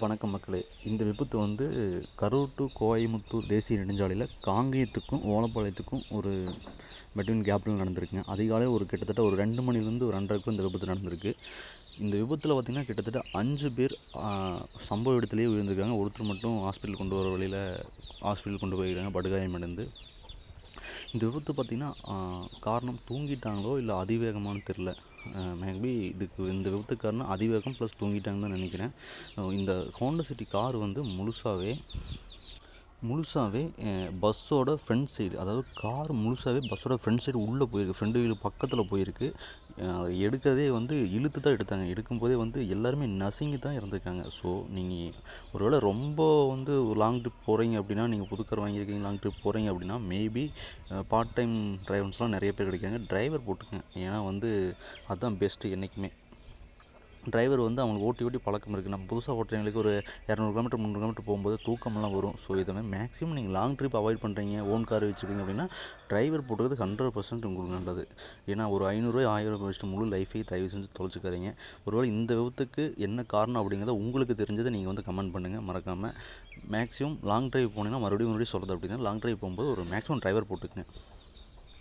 வணக்கம் மக்களே. இந்த விபத்து வந்து கரூர் டு கோயமுத்தூர் தேசிய நெடுஞ்சாலையில் காங்கேயத்துக்கும் ஓலப்பாளையத்துக்கும் ஒரு பெட்வீன் கேப்பில் நடந்திருக்குங்க. அதிகாலே ஒரு கிட்டத்தட்ட ஒரு ரெண்டு மணிலேருந்து ஒரு ரெண்டரைக்கும் இந்த விபத்து நடந்திருக்கு. இந்த விபத்தில் பார்த்திங்கன்னா கிட்டத்தட்ட அஞ்சு பேர் சம்பவ இடத்துலேயே விழுந்திருக்காங்க ஒருத்தர் மட்டும் ஹாஸ்பிட்டல் கொண்டு வர வழியில் ஹாஸ்பிட்டல் கொண்டு போயிருக்காங்க. படுகாயம் அடைந்து இந்த விபத்து பார்த்திங்கன்னா காரணம் தூங்கிட்டாங்களோ இல்லை அதிவேகமானு தெரில மேபி இதுக்கு இந்த விபத்து காரணம் அதிவேகம் ப்ளஸ் தூங்கிட்டாங்கன்னு தான் நினைக்கிறேன். இந்த ஹோண்டா சிட்டி கார் வந்து முழுசாகவே முழுசாகவே பஸ்ஸோட ஃப்ரண்ட் சைடு அதாவது கார் முழுசாகவே பஸ்ஸோட ஃப்ரண்ட் சைடு உள்ளே போயிருக்கு. ஃப்ரண்ட் வீல் பக்கத்தில் போயிருக்கு. எடுக்கிறதே வந்து இழுத்து தான் எடுத்தாங்க. எடுக்கும்போதே வந்து எல்லாருமே நசுங்கி தான் இறந்துருக்காங்க. ஸோ நீங்கள் ஒருவேளை ரொம்ப வந்து லாங் ட்ரிப் போகிறீங்க அப்படின்னா நீங்கள் புதுக்கார் வாங்கியிருக்கீங்க லாங் ட்ரிப் போகிறீங்க அப்படின்னா மேபி பார்ட் டைம் டிரைவர்ஸ்லாம் நிறைய பேர் கிடைக்காங்க டிரைவர் போட்டுக்கங்க. ஏன்னா வந்து அதுதான் பெஸ்ட்டு என்றைக்குமே டிரைவர் வந்து அவங்களுக்கு ஓட்டி ஓட்டி பழக்கம் இருக்குது நம்ம புதுசாக ஓட்டுறவங்களுக்கு ஒரு இரநூறு கிலோமீட்டர் முந்நூறு கிலோமீட்டர் போகும்போது தூக்கமெல்லாம் வரும். ஸோ இதை மாதிரி மேக்ஸிமம் நீங்கள் லாங் ட்ரிப் அவாய்ட் பண்ணுறீங்க ஓன் கார் வச்சுருக்கீங்க அப்படின்னா டிரைவர் போட்டுக்கிறது ஹண்ட்ரட் பர்சன்ட் உங்களுக்கு நல்லது. ஏன்னா ஒரு ஐநூறுரூவா ஆயிரம் ரூபாய் வச்சுட்டு முழு லைஃபை தயவு செஞ்சு தொலைச்சிக்காதீங்க. ஒருவேளை இந்த விபத்துக்கு என்ன காரணம் அப்படிங்கிறத உங்களுக்கு தெரிஞ்சதை நீங்கள் வந்து கமெண்ட் பண்ணுங்கள் மறக்காமல் மேக்ஸிமம் லாங் ட்ரைவ் போனீங்கன்னா மறுபடியும் மறுபடியும் சொல்கிறது அப்படின்னா லாங் டிரைவ் போகும்போது ஒரு மேக்ஸிமம் டிரைவர் போட்டுக்குங்க.